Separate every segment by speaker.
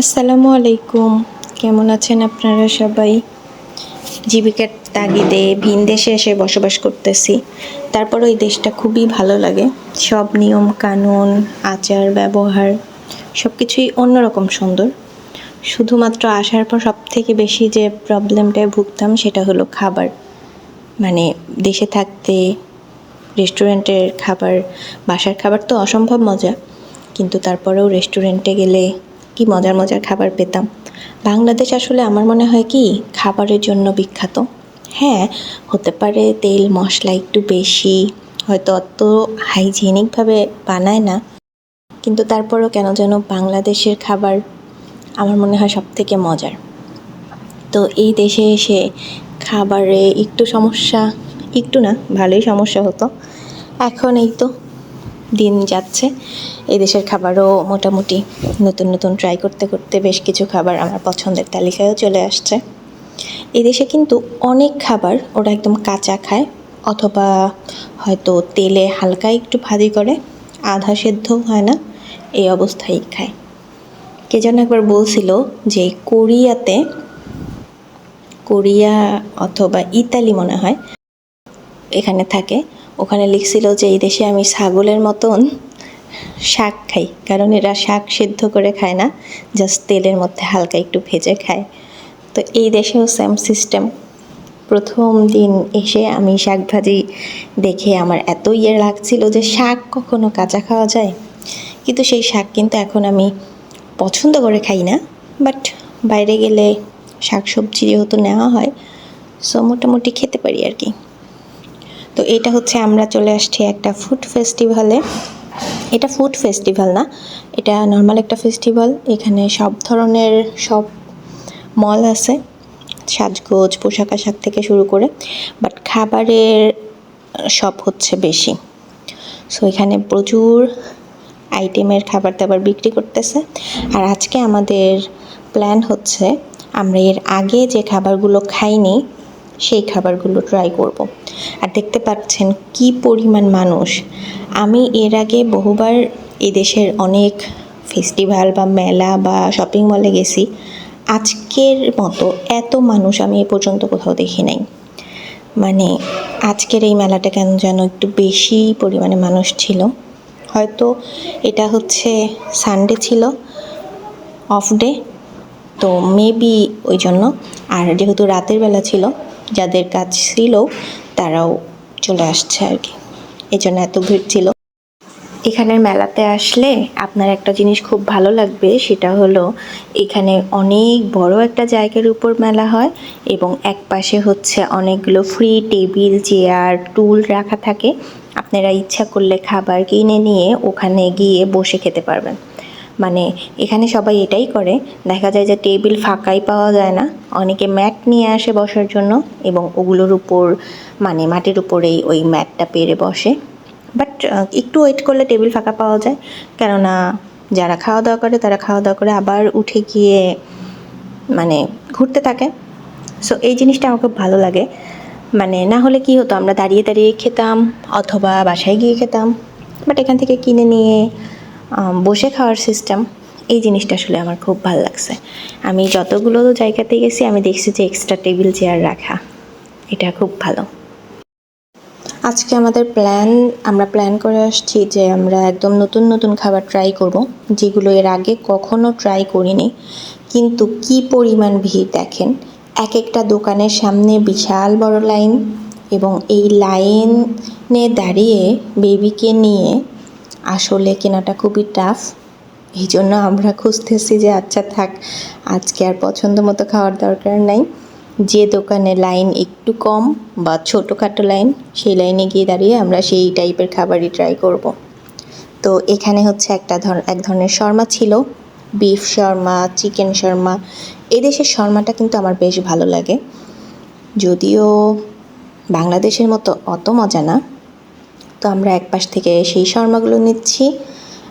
Speaker 1: আসসালামু আলাইকুম। কেমন আছেন আপনারা সবাই? জীবিকার তাগিদে, ভিন দেশে এসে বসবাস করতেছি। তারপর ওই দেশটা খুবই ভালো লাগে। সব নিয়ম কানুন, আচার, ব্যবহার সব কিছুই অন্যরকম সুন্দর। শুধুমাত্র আসার পর সব থেকে বেশি যে প্রবলেমটায় ভুগতাম সেটা হলো খাবার। মানে দেশে থাকতে রেস্টুরেন্টের খাবার, বাসার খাবার তো অসম্ভব মজা। কিন্তু তারপরেও রেস্টুরেন্টে গেলে কি মজার মজার খাবার পেতাম। বাংলাদেশ আসলে আমার মনে হয় কি, খাবারের জন্য বিখ্যাত। হ্যাঁ হতে পারে তেল, মশলা একটু বেশি, হয়তো অত হাইজিনিকভাবে বানায় না। কিন্তু তারপরও কেন যেন বাংলাদেশের খাবার আমার মনে হয় সব থেকে মজার। তো এই দেশে এসে খাবারে একটু সমস্যা, একটু না, ভালোই সমস্যা হতো। এখন এই তো দিন যাচ্ছে। এই দেশের খাবারও মোটামুটি নতুন নতুন ট্রাই করতে করতে বেশ কিছু খাবার আমার পছন্দের তালিকায়ও চলে আসছে। এই দেশে কিন্তু অনেক খাবার ওরা একদম কাঁচা খায় অথবা হয়তো তেলে হালকা একটু ভাজি করে, আধা সেদ্ধ হয় না, এই অবস্থায় খায়। কে যেন একবার বলছিল যে কোরিয়াতে, কোরিয়া অথবা ইতালি মনে হয়, এখানে থাকে ওখানে লিখছিল যে এই দেশে আমি ছাগলের মতন শাক খাই, কারণ এরা শাক সিদ্ধ করে খায় না জাস্ট তেলের মধ্যে হালকা একটু ভেজে খায়। তো এই দেশেও সেম সিস্টেম প্রথম দিন এসে আমি শাক ভাজি দেখে আমার এত ইয়ে লাগছিল যে শাক কখনো কাঁচা খাওয়া যায়। কিন্তু সেই শাক কিন্তু এখন আমি পছন্দ করে খাই না বাট বাইরে গেলে শাক সবজি যেহেতু নেওয়া হয় সো মোটামুটি খেতে পারি আর কি। তো এটা হচ্ছে আমরা চলে আসছি একটা ফুড ফেস্টিভ্যালে এটা ফুড ফেস্টিভ্যাল না, এটা নর্মাল একটা ফেস্টিভ্যাল এখানে সব ধরনের সব মল আছে, সাজগোজ, পোশাক আশাক থেকে শুরু করে। বাট খাবারের সব হচ্ছে বেশি। সো এখানে প্রচুর আইটেমের খাবার দাবার বিক্রি করতেছে। আর আজকে আমাদের প্ল্যান হচ্ছে, আমরা এর আগে যে খাবারগুলো খাইনি সেই খাবারগুলো ট্রাই করব। আর দেখতে পাচ্ছেন কি পরিমাণ মানুষ। আমি এর আগে বহুবার এদেশের অনেক ফেস্টিভ্যাল বা মেলা বা শপিং মলে গেছি। আজকের মতো এত মানুষ আমি এ পর্যন্ত কোথাও দেখি নাই। মানে আজকের এই মেলাটা কেন যেন একটু বেশি পরিমাণে মানুষ ছিল। হয়তো এটা হচ্ছে সানডে ছিল অফ ডে তো মেবি ওই জন্য। আর যেহেতু রাতের বেলা ছিল যাদের কাজ ছিল, তারাও চলে আসছে আর কি। এই জন্য এত ভিড় ছিল। এখানের মেলাতে আসলে আপনার একটা জিনিস খুব ভালো লাগবে, সেটা হলো এখানে অনেক বড় একটা জায়গার উপর মেলা হয় এবং এক পাশে হচ্ছে অনেকগুলো ফ্রি টেবিল চেয়ার টুল রাখা থাকে। আপনারা ইচ্ছা করলে খাবার কিনে নিয়ে ওখানে গিয়ে বসে খেতে পারবেন। মানে এখানে সবাই এটাই করে। দেখা যায় যে টেবিল ফাঁকাই পাওয়া যায় না। অনেকে ম্যাট নিয়ে আসে বসার জন্য এবং ওগুলোর উপর মানে মাটির উপরেই ওই ম্যাটটা পেরে বসে। বাট একটু ওয়েট করলে টেবিল ফাঁকা পাওয়া যায়। কেননা যারা খাওয়া দাওয়া করে, তারা খাওয়া দাওয়া করে আবার উঠে গিয়ে মানে ঘুরতে থাকে। সো এই জিনিসটা আমার খুব ভালো লাগে। মানে না হলে কি হতো, আমরা দাঁড়িয়ে দাঁড়িয়ে খেতাম অথবা বাসায় গিয়ে খেতাম। বাট এখান থেকে কিনে নিয়ে বসে খাওয়ার সিস্টেম এই জিনিসটা আসলে আমার খুব ভালো লাগছে। আমি যতগুলো জায়গাতে গেছি, আমি দেখছি যে এক্সট্রা টেবিল চেয়ার রাখা, এটা খুব ভালো। আজকে আমাদের প্ল্যান আমরা প্ল্যান করে আসছি যে আমরা একদম নতুন নতুন খাবার ট্রাই করব, যেগুলো এর আগে কখনো ট্রাই করিনি। কিন্তু কি পরিমাণ ভিড় দেখেন এক একটা দোকানের সামনে বিশাল বড় লাইন এবং এই লাইনে দাঁড়িয়ে বেবিকে নিয়ে আসলে কেনাটা খুবই টাফ এই জন্য আমরা খুঁজতেছি যে আচ্ছা থাক, আজকে আর পছন্দ মতো খাওয়ার দরকার নাই। যে দোকানে লাইন একটু কম বা ছোটোখাটো লাইন সেই লাইনে গিয়ে দাঁড়িয়ে আমরা সেই টাইপের খাবারই ট্রাই করব। তো এখানে হচ্ছে একটা ধর, এক ধরনের শর্মা ছিল। বিফ শর্মা চিকেন শর্মা, এদেশের শর্মাটা কিন্তু আমার বেশ ভালো লাগে। যদিও বাংলাদেশের মতো অত মজা না তো আমরা এক পাশ থেকে সেই শর্মাগুলো নিচ্ছি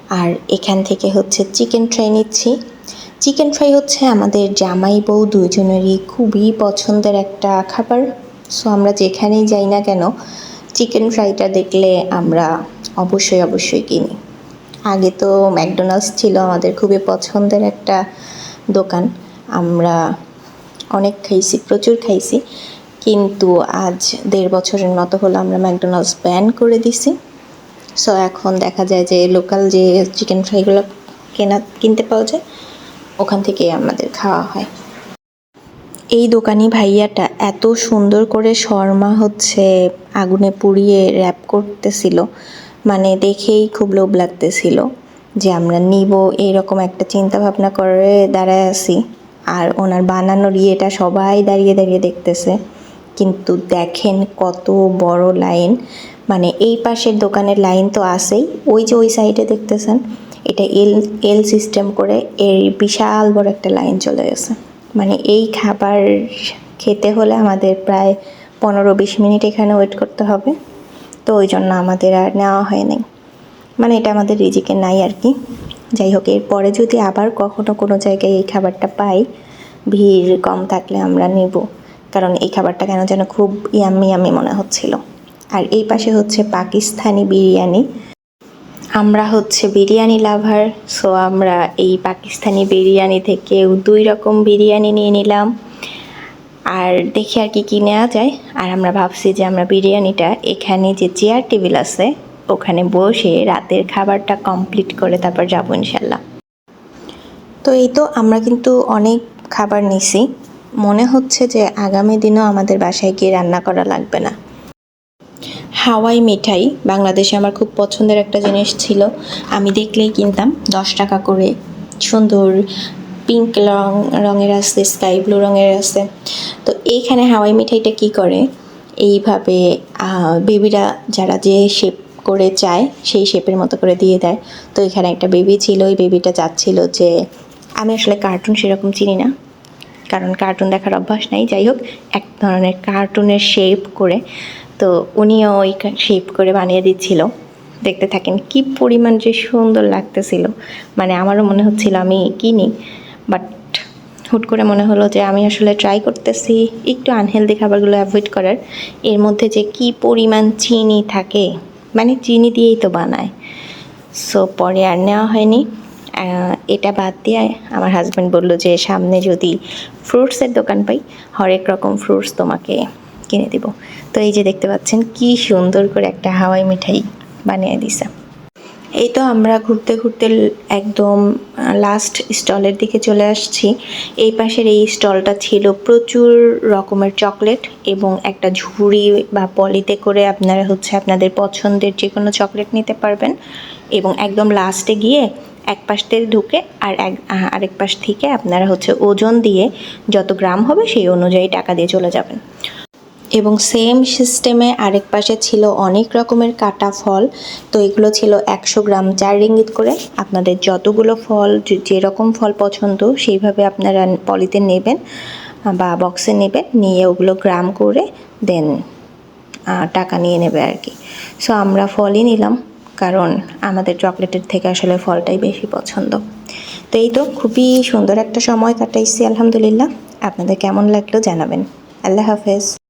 Speaker 1: আর এখান থেকে হচ্ছে চিকেন ফ্রাই নিচ্ছি। চিকেন ফ্রাই হচ্ছে আমাদের জামাই বউ দুজনেরই খুবই পছন্দের একটা খাবার। সো আমরা যেখানেই যাই না কেন, চিকেন ফ্রাইটা দেখলে আমরা অবশ্যই অবশ্যই কিনি। আগে তো ম্যাকডোনাল্ডস ছিল আমাদের খুবই পছন্দের একটা দোকান। আমরা অনেক খাইছি, প্রচুর খাইছি। কিন্তু আজ দেড় বছরের মতো হলো আমরা ম্যাকডোনাল্ডস ব্যান করে দিছি। সো এখন দেখা যায় যে লোকাল যে চিকেন ফ্রাইগুলো কেনা, কিনতে পাওয়া যায়, ওখান থেকে আমাদের খাওয়া হয়। এই দোকানি ভাইয়াটা এত সুন্দর করে শর্মা হচ্ছে, আগুনে পুড়িয়ে র্যাপ করতেছিল। মানে দেখেই খুব লোভ লাগতেছিল যে আমরা নিব, এরকম একটা চিন্তা ভাবনা করে দাঁড়ায় আছি। আর ওনার বানানোর ইয়েটা সবাই দাঁড়িয়ে দাঁড়িয়ে দেখতেছে। কিন্তু দেখেন কত বড় লাইন। মানে এই পাশের দোকানের লাইন তো আসেই ওই যে ওই সাইডে দেখতেছেন, এটা এল এল সিস্টেম করে এর বিশাল বড় একটা লাইন চলে গেছে। মানে এই খাবার খেতে হলে আমাদের প্রায় পনেরো বিশ মিনিট এখানে ওয়েট করতে হবে। তো ওই জন্য আমাদের আর নেওয়া হয় নাই। মানে এটা আমাদের রিজিকে নাই আর কি। যাই হোক, এরপরে যদি আবার কখনো কোনো জায়গায় এই খাবারটা পাই, ভিড় কম থাকলে আমরা নেব। কারণ এই খাবারটা কেন যেন খুব ইয়াম্মি ইয়াম্মি মনে হচ্ছিল। আর এই পাশে হচ্ছে পাকিস্তানি বিরিয়ানি। আমরা হচ্ছে বিরিয়ানি লাভার, সো আমরা এই পাকিস্তানি বিরিয়ানি থেকে দুই রকম বিরিয়ানি নিয়ে নিলাম। আর দেখি আর কি কি নেওয়া যায়। আর আমরা ভাবছি যে আমরা বিরিয়ানিটা এখানে যে চেয়ার টেবিল আছে, ওখানে বসে রাতের খাবারটা কমপ্লিট করে তারপর যাব ইনশাল্লাহ। তো এই তো আমরা কিন্তু অনেক খাবার নিছি। মনে হচ্ছে যে আগামী দিনও আমাদের বাসায় গিয়ে রান্না করা লাগবে না। হাওয়াই মিঠাই, বাংলাদেশে আমার খুব পছন্দের একটা জিনিস ছিল। আমি দেখলেই কিনতাম, দশ টাকা করে। সুন্দর পিঙ্ক রং, রঙের আছে স্কাই ব্লু রঙের আছে। তো এইখানে হাওয়াই মিঠাইটা কি করে? এইভাবে বেবিরা যারা যে শেপ করে চায়, সেই শেপের মতো করে দিয়ে দেয়। তো এখানে একটা বেবি ছিল, ওই বেবিটা চাচ্ছিল যে, আমি আসলে কার্টুন সেরকম চিনি না। কারণ কার্টুন দেখার অভ্যাস নাই। যাই হোক এক ধরনের কার্টুনের শেপ করে। তো উনিও ওই শেপ করে বানিয়ে দিচ্ছিল। দেখতে থাকেন কি পরিমাণ যে সুন্দর লাগতেছিল। মানে আমারও মনে হচ্ছিল আমি কিনি বাট হুট করে মনে হলো যে আমি আসলে ট্রাই করতেছি একটু আনহেলদি খাবারগুলো অ্যাভয়েড করার। এর মধ্যে যে কি পরিমাণ চিনি থাকে মানে চিনি দিয়েই তো বানায়। সো পরে আর নেওয়া হয়নি। এটা বাদ দিয়ে আমার হাজব্যান্ড বলল যে, সামনে যদি ফ্রুটসের দোকান পাই, হরেক রকম ফ্রুটস তোমাকে কিনে দিব। তো এই যে দেখতে পাচ্ছেন, কি সুন্দর করে একটা হাওয়াই মিঠাই বানিয়ে দিছে। এই তো আমরা ঘুরতে ঘুরতে একদম লাস্ট স্টলের দিকে চলে আসছি। এই পাশের এই স্টলটা ছিল প্রচুর রকমের চকলেট এবং একটা ঝুড়ি বা পলিতে করে আপনারা হচ্ছে আপনাদের পছন্দের যে কোনো চকলেট নিতে পারবেন। এবং একদম লাস্টে গিয়ে এক পাশ থেকে ঢুকে আর এক আরেক পাশ থেকে আপনারা হচ্ছে ওজন দিয়ে যত গ্রাম হবে সেই অনুযায়ী টাকা দিয়ে চলে যাবেন। এবং সেম সিস্টেমে আরেক পাশে ছিল অনেক রকমের কাটা ফল। তো এগুলো ছিল একশো গ্রাম চার রিঙ্গিত করে। আপনাদের যতগুলো ফল যেরকম ফল পছন্দ সেইভাবে আপনারা পলিতে নেবেন বা বক্সে নেবেন, নিয়ে ওগুলো গ্রাম করে দেন টাকা নিয়ে নেবে আর কি। সো আমরা ফলই নিলাম। কারণ আমাদের চকলেটের থেকে আসলে ফলটাই বেশি পছন্দ। তো এই তো, খুবই সুন্দর একটা সময় কাটাইছি, আলহামদুলিল্লাহ। আপনাদের কেমন লাগল জানাবেন। আল্লাহ হাফেজ।